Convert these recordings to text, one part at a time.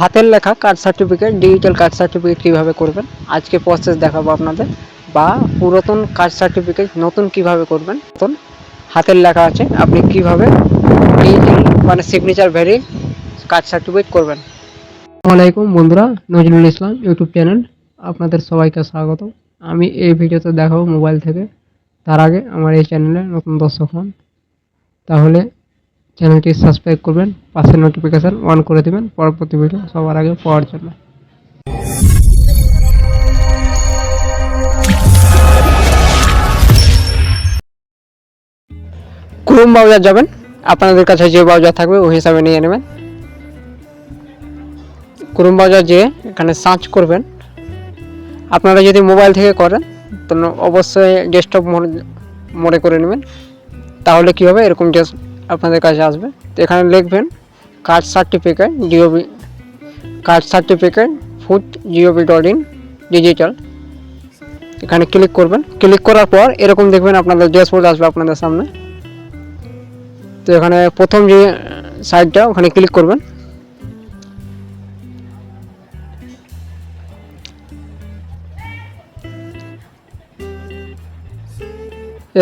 হাতের লেখা card certificate digital card certificate কীভাবে করবেন? আজকে প্রসেস দেখাবো আপনাদের। বা পুরাতন কার্ড সার্টিফিকেট নতুন কীভাবে করবেন? নতুন হাতের লেখা আছে, আপনি কীভাবে ডিজিটাল মানে সিগনেচার ভেরি কার্ড সার্টিফিকেট করবেন। আসসালামাইকুম বন্ধুরা, নজরুল ইসলাম ইউটিউব চ্যানেল আপনাদের সবাইকে স্বাগত আমি এই ভিডিওতে দেখাবো মোবাইল থেকে। তার আগে আমার এই চ্যানেলে নতুন দর্শক হন। তাহলে চ্যানেলটি সাবস্ক্রাইব করবেন, পাশের নোটিফিকেশান অন করে দেবেন, পরবর্তী ভিডিও সবার আগে পাওয়ার জন্য। ক্রোম ব্রাউজার যাবেন। আপনাদের কাছে যে ব্রাউজার থাকবে, ওই হিসাবে নিয়ে নেবেন। ক্রোম ব্রাউজার যেয়ে এখানে সার্চ করবেন, আপনারা যদি মোবাইল থেকে করেন, তো অবশ্যই ডেস্কটপ মোডে করে নেবেন। তাহলে কী হবে? এরকম আপনাদের কাছে আসবে। তো এখানে লিখবেন card certificate GOB card certificate food GOB dot in digital এখানে ক্লিক করবেন। ক্লিক করার পর এরকম দেখবেন আপনাদের ড্যাশবোর্ড আসবে আপনাদের সামনে। তো এখানে প্রথম যে সাইডটা ওখানে ক্লিক করবেন।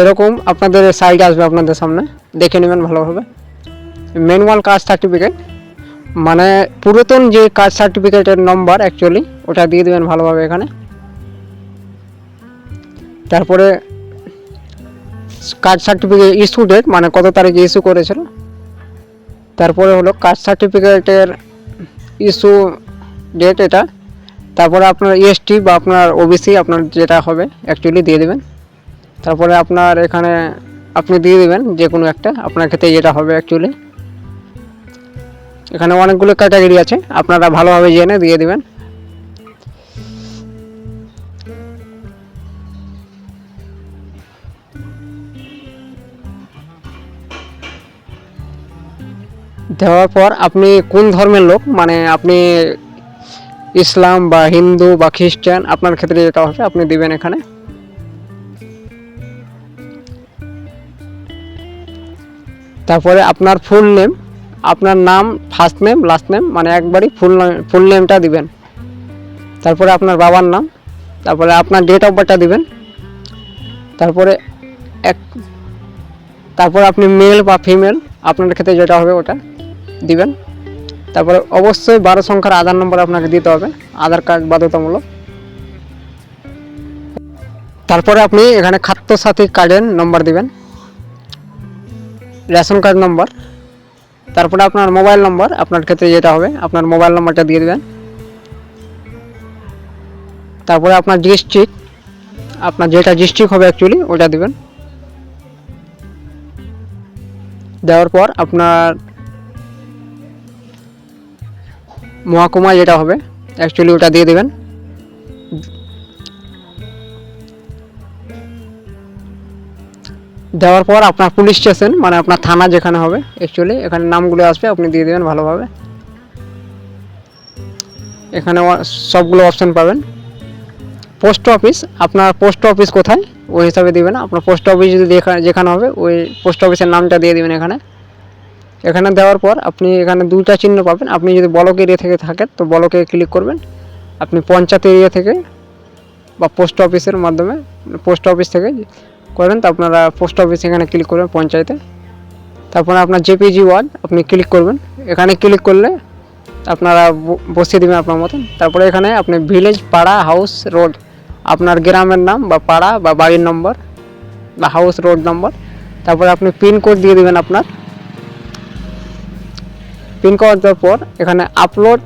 এরকম আপনাদের সাইড আসবে আপনাদের সামনে। দেখে নেবেন ভালোভাবে। ম্যানুয়াল কাস্ট সার্টিফিকেট মানে পুরাতন যে কাস্ট সার্টিফিকেটের নম্বর অ্যাকচুয়ালি ওটা দিয়ে দেবেন ভালোভাবে এখানে। তারপরে কাস্ট সার্টিফিকেট ইস্যু ডেট মানে কত তারিখে ইস্যু করেছিল। তারপরে হলো কাস্ট সার্টিফিকেটের ইস্যু ডেট এটা। তারপরে আপনার ইএসটি বা আপনার ওবিসি আপনার যেটা হবে অ্যাকচুয়ালি দিয়ে দেবেন। তারপরে আপনার এখানে আপনি দিয়ে দেবেন, যে কোনো একটা। আপনার ক্ষেত্রে যেটা হবে অ্যাকচুয়ালি এখানে অনেকগুলো ক্যাটাগরি আছে। আপনারা ভালোভাবে জেনে দিয়ে দেবেন। দেওয়ার পর আপনি কোন ধর্মের লোক? মানে আপনি ইসলাম বা হিন্দু বা খ্রিস্টান, আপনার ক্ষেত্রে যেটা হবে, আপনি দিবেন এখানে। তারপরে আপনার ফুল নেম আপনার নাম ফার্স্ট নেম লাস্ট নেম মানে একবারই ফুল ফুল নেমটা দিবেন। তারপরে আপনার বাবার নাম, তারপরে আপনার ডেট অফ বার্থটা দিবেন। তারপরে এক, তারপরে আপনি মেল বা ফিমেল আপনার ক্ষেত্রে যেটা হবে ওটা দিবেন। তারপরে অবশ্যই বারো সংখ্যার আধার নম্বর আপনাকে দিতে হবে, আধার কার্ড বাধ্যতামূলক। তারপরে আপনি এখানে খাদ্য সাথী কার্ডের নম্বর দিবেন। রেশন কার্ড নম্বর তারপরে আপনার মোবাইল নম্বর আপনার ক্ষেত্রে যেটা হবে, আপনার মোবাইল নম্বরটা দিয়ে দেবেন। তারপরে আপনার ডিস্ট্রিক্ট আপনার যেটা ডিস্ট্রিক্ট হবে অ্যাকচুয়ালি ওটা দিবেন। দেওয়ার পর আপনার মহকুমা যেটা হবে অ্যাকচুয়ালি ওটা দিয়ে দেবেন। দেওয়ার পর আপনার পুলিশ স্টেশন মানে আপনার থানা যেখানে হবে অ্যাকচুয়ালি এখানে নামগুলো আসবে, আপনি দিয়ে দেবেন ভালোভাবে। এখানে সবগুলো অপশন পাবেন। পোস্ট অফিস আপনার পোস্ট অফিস কোথায়, ওই হিসাবে দিবেন। আপনার পোস্ট অফিস যদি যেখানে হবে, ওই পোস্ট অফিসের নামটা দিয়ে দেবেন এখানে। এখানে দেওয়ার পর আপনি এখানে দুইটা চিহ্ন পাবেন। আপনি যদি বলক এরিয়া থেকে থাকেন, তো বলকে ক্লিক করবেন। আপনি পঞ্চায়েত এরিয়া থেকে বা পোস্ট অফিসের মাধ্যমে পোস্ট অফিস থেকে করেন, তো আপনারা পোস্ট অফিস এখানে ক্লিক করবেন, পঞ্চায়েতে। তারপরে আপনার জেপিজি ওয়ার্ড আপনি ক্লিক করবেন। এখানে ক্লিক করলে আপনারা বসিয়ে দেবেন আপনার মতন। তারপরে এখানে আপনি ভিলেজ পাড়া হাউস রোড আপনার গ্রামের নাম বা পাড়া বা বাড়ির নম্বর বা হাউস রোড নম্বর তারপরে আপনি পিনকোড দিয়ে দেবেন আপনার। পিনকোড দেওয়ার পর এখানে আপলোড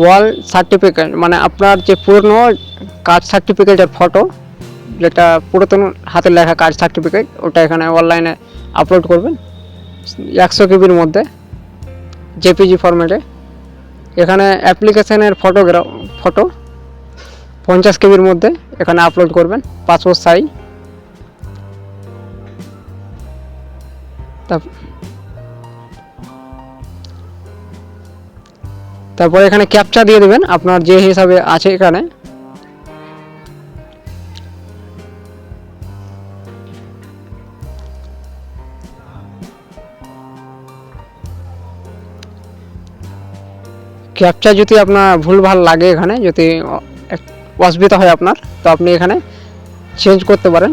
ওয়াল সার্টিফিকেট মানে আপনার যে পুরনো কাস্ট সার্টিফিকেটের ফটো যেটা পুরাতন হাতের লেখা কাজ সার্টিফিকেট ওটা এখানে অনলাইনে আপলোড করবেন। একশো কেবির মধ্যে জেপিজি ফরম্যাটে এখানে অ্যাপ্লিকেশানের ফটোগ্রাফ ফটো পঞ্চাশ কেবির মধ্যে এখানে আপলোড করবেন পাসপোর্ট সাইজ তারপরে এখানে ক্যাপচা দিয়ে দেবেন, আপনার যে হিসাবে আছে এখানে। ক্যাপচা যদি আপনার ভুলভাল লাগে এখানে, যদি অসুবিধা হয় আপনার, তো আপনি এখানে চেঞ্জ করতে পারেন।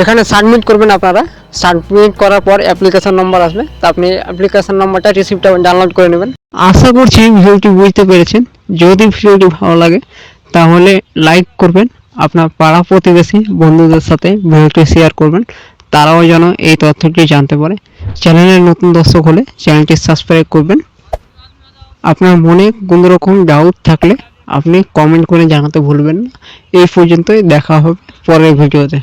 এখানে সাবমিট করবেন আপনারা। সাবমিট করার পর অ্যাপ্লিকেশন নম্বর আসবে। তো আপনি অ্যাপ্লিকেশন নম্বরটা রিসিপ্টটা ডাউনলোড করে নেবেন। আশা করছি ভিডিওটি বুঝতে পেরেছেন। যদি ভিডিওটি ভালো লাগে, তাহলে লাইক করবেন। আপনার পাড়া প্রতিবেশী বন্ধুদের সাথে ভিডিওটি শেয়ার করবেন। তারাও যেন এই তথ্যটি জানতে পারে। চ্যানেলের নতুন দর্শক হলে চ্যানেলটি সাবস্ক্রাইব করবেন। আপনার মনে কোনো রকম ডাউট থাকলে আপনি কমেন্ট করে জানাতে ভুলবেন না। এই পর্যন্তই দেখা হবে পরের ভিডিওতে